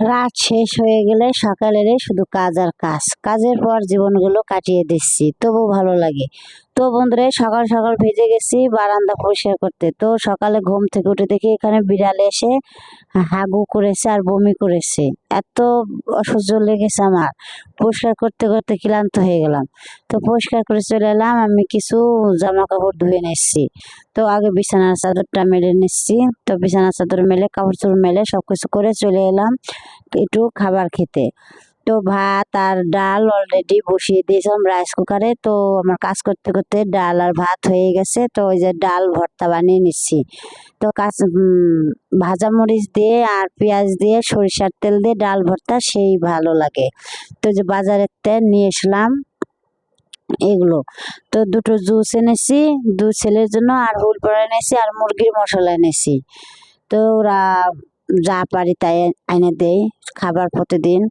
রাত শেষ হয়ে গেলে সকালের শুধু কাজ আর কাজ। কাজের পর জীবনগুলো কাটিয়ে দিচ্ছি তবু ভালো লাগে। তো বন্ধুরা, সকাল সকাল ভেজে গেছি, বারান্দা পরিষ্কার করতে। তো সকালে ঘুম থেকে উঠে দেখি এখানে বিড়াল এসে হাগু করেছে আর বমি করেছে। এত অসহ্য লেগেছে আমার। পরিষ্কার করতে করতে ক্লান্ত হয়ে গেলাম। তো পরিষ্কার করে চলে এলাম, আমি কিছু জামা কাপড় ধুয়ে নিচ্ছি। তো আগে বিছানার চাদরটা মেলে নিচ্ছি। তো বিছানার চাদর মেলে কাপড় চোপড় মেলে সব কিছু করে চলে এলাম একটু খাবার খেতে। তো ভাত আর ডাল অলরেডি বসিয়ে দিয়েছিলাম রাইস কুকারে তো আমার কাজ করতে করতে ডাল আর ভাত হয়ে গেছে। তো ওই যে ডাল ভর্তা বানিয়ে নিচ্ছি। তো কাজ ভাজা মরিচ দিয়ে আর পেঁয়াজ দিয়ে সরিষার তেল দিয়ে ডাল ভর্তা সেই ভালো লাগে। তো যে বাজারের তেল নিয়ে এসলাম এগুলো। তো দুটো জুস এনেছি দু ছেলের জন্য আর হুল পড়া এনেছি আর মুরগির মশলা এনেছি। তো ওরা যা পারি তাই এনে দেয় খাবার প্রতিদিন।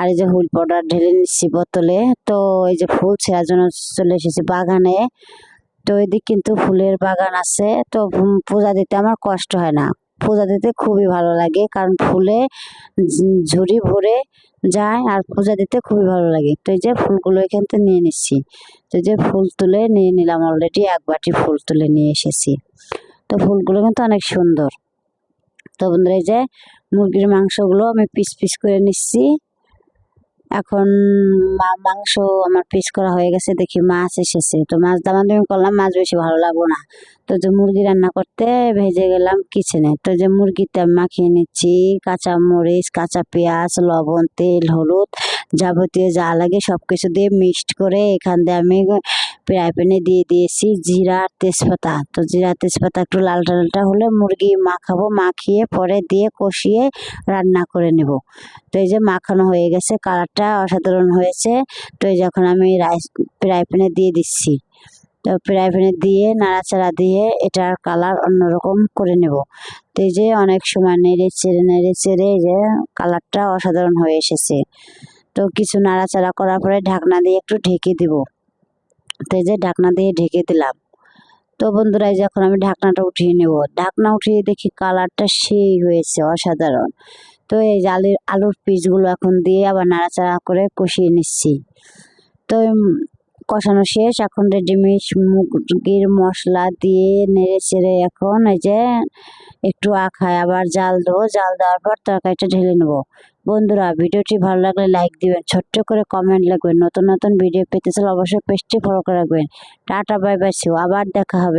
আর এই যে হুল পাউডার ঢেলে নিচ্ছি বোতলে। তো এই যে ফুল ছেঁড়ার জন্য চলে এসেছি বাগানে। তো এদিক কিন্তু ফুলের বাগান আছে। তো পূজা দিতে আমার কষ্ট হয় না। পূজা দিতে খুবই ভালো লাগে কারণ ফুলে ঝুড়ি ভরে যায় আর পূজা দিতে খুবই ভালো লাগে। তো এই যে ফুলগুলো এখান থেকে নিয়ে নিচ্ছি তো যে ফুল তুলে নিয়ে নিলাম অলরেডি এক বাটি ফুল তুলে নিয়ে এসেছি। তো ফুলগুলো কিন্তু অনেক সুন্দর। তো বন্ধুরা এই যে মুরগির মাংসগুলো আমি পিস পিস করে নিচ্ছি। এখন মাংস আমার পিস করা হয়ে গেছে, দেখি মাছ এসেছে। তো মাছ দামাদামি করলাম, মাছ বেশি ভালো লাগবো না। তো যে মুরগি রান্না করতে ভেজে গেলাম কিচেনে তো যে মুরগিতে মাখিয়ে নিচ্ছি, কাঁচা মরিচ, কাঁচা পেঁয়াজ, লবণ, তেল, হলুদ যাবতীয় যা লাগে সব কিছু দিয়ে মিক্সড করে এখান দিয়ে আমি ফ্রাই প্যানে দিয়ে দিয়েছি, জিরা আর তেজপাতা। তো জিরা তেজপাতা একটু লালটা লালটা হলে মুরগি মাখাবো, মাখিয়ে পরে দিয়ে কষিয়ে রান্না করে নেব। তো এই যে মাখানো হয়ে গেছে, কালারটা অসাধারণ হয়েছে। তো এই যখন আমি রাইস ফ্রাই প্যানে দিয়ে দিচ্ছি। তো ফ্রাই প্যানে দিয়ে নাড়াচাড়া দিয়ে এটার কালার অন্যরকম করে নেব। তো এই যে অনেক সময় নেড়ে চেড়ে নেড়ে চেড়ে এই যে কালারটা অসাধারণ হয়ে এসেছে। তো কিছু নাড়াচাড়া করার পরে ঢাকনা দিয়ে একটু ঢেকে দিব। তো এই যে ঢাকনা দিয়ে ঢেকে দিলাম। তো বন্ধুরা, এই যে এখন আমি ঢাকনাটা উঠিয়ে নেব। ঢাকনা উঠিয়ে দেখি কালারটা সেই হয়েছে, অসাধারণ। তো এই আলুর আলুর পিসগুলো এখন দিয়ে আবার নাড়াচাড়া করে কষিয়ে নিচ্ছি। তো কষানো শেষ। এখন রেডিমিক্স, মুরগির মশলা দিয়ে নেড়ে চেড়ে এখন এই যে একটু আখায় আবার জাল দেবো। জাল দেওয়ার পর তরকারিটা ঢেলে নেব। বন্ধুরা, ভিডিওটি ভালো লাগলে লাইক দিবেন, ছোট্ট করে কমেন্ট লাগবেন, নতুন নতুন ভিডিও পেতে চাইলে অবশ্যই পেজটি ফলো করে রাখবেন। টাটা বাই বাই আবার দেখা হবে।